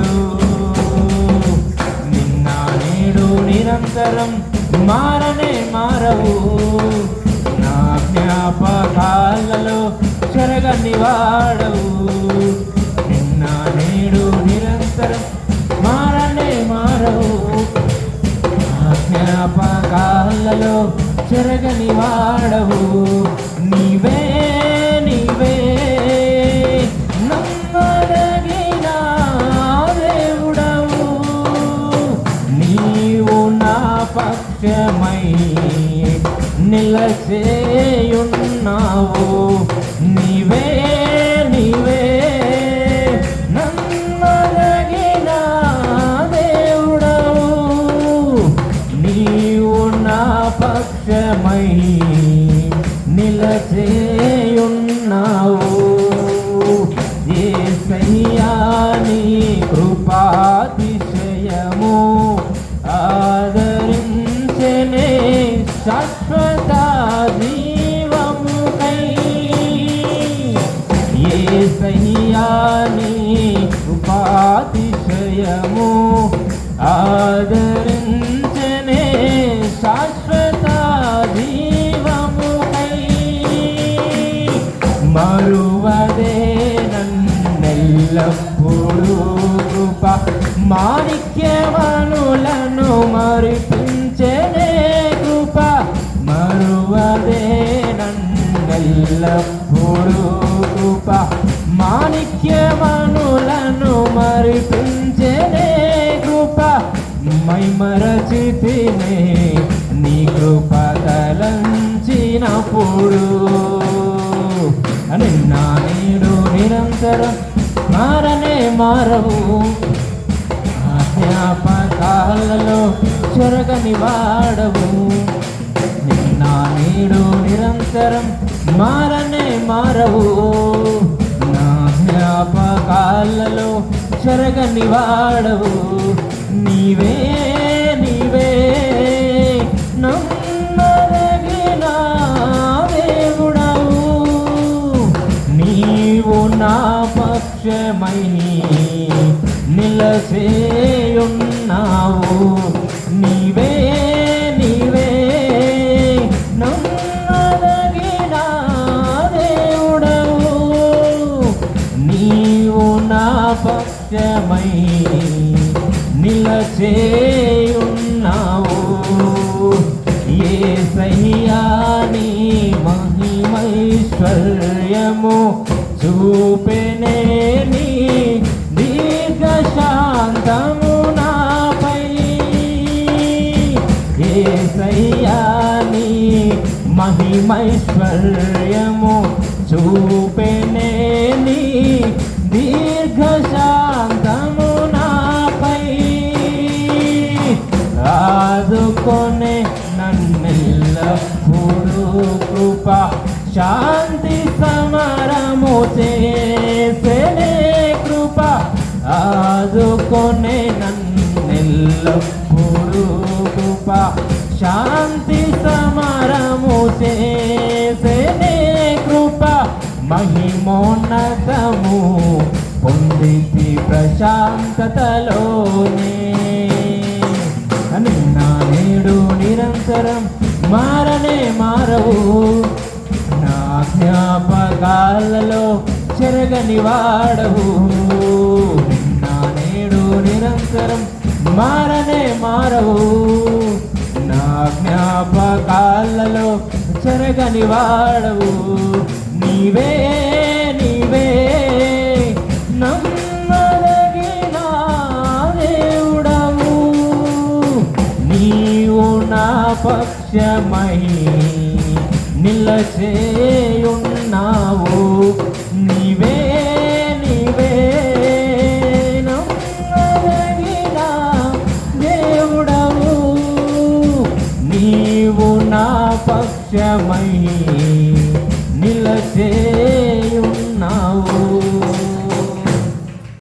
దేవుడు నిన్న నేడు నిరంతరం మారనే మారవు. నా జ్ఞాపకాలలో చెరగని వాడవు నిన్న నేడు నిరంతరం మారనే మారవు నా జ్ఞాపకాలలో చెరగని వాడవు నీవే పక్షమై నిలచేయున్నావు. నీవే నీవే నమ్మదగిన దేవుడవు. నీవు నా పక్షమై నిలచేయున్నావు కృపాతిశయము ఆదరించనే శాశ్వత జీవముకై మరువదే నన్నెల్లప్పుడూ కృప మాణిక్యవనులను మరిపించనే కృప. మరువదే నన్నెల్లప్పుడూ కృప మాణిక్యవనులను మరిపించనే కృప. మైమరచితినే నీ కృప తలంచినప్పుడు. నిన్న నేడు నిరంతరం మారనే మారవు. ఆ చొరగని వాడవు నిన్న నేడు నిరంతరం మారనే మారవు. జ్ఞాపకాలలో జరగని వాడవు నీవే నీవే నమ్మదగిన దేవుడవు. నీవు నా పక్షమై నిలసేయున్నావు. పక్షమై నిలచేయున్నావు. ఏ సయ్యాని మహిమైశ్వర్యము చూపెనే నీ దీర్ఘశాంతము నాపై. ఏ సయ్యాని మహిమైశ్వర్యము చూపెనే నీ కృప శాంతి సమరము చేసే కృప. ఆదుకొనే నన్నెల్లప్పుడూ కృప. శాంతి సమరము చేసే కృప. మహిమోన్నతము పొందితి ప్రశాంతతలోనే. నిన్న నేడు నిరంతరం మారనే మారవు. జ్ఞాపకాలలో చెరగని వాడవు. నా నేడు నిరంతరం మారనే మారవు. నా జ్ఞాపకాలలో చెరగని వాడవు. నీవే నీవే నమ్మదగిన దేవుడవు. నీవు నా పక్షమై నిలచేయున్నావు నీవు నా పక్షమై నిలచే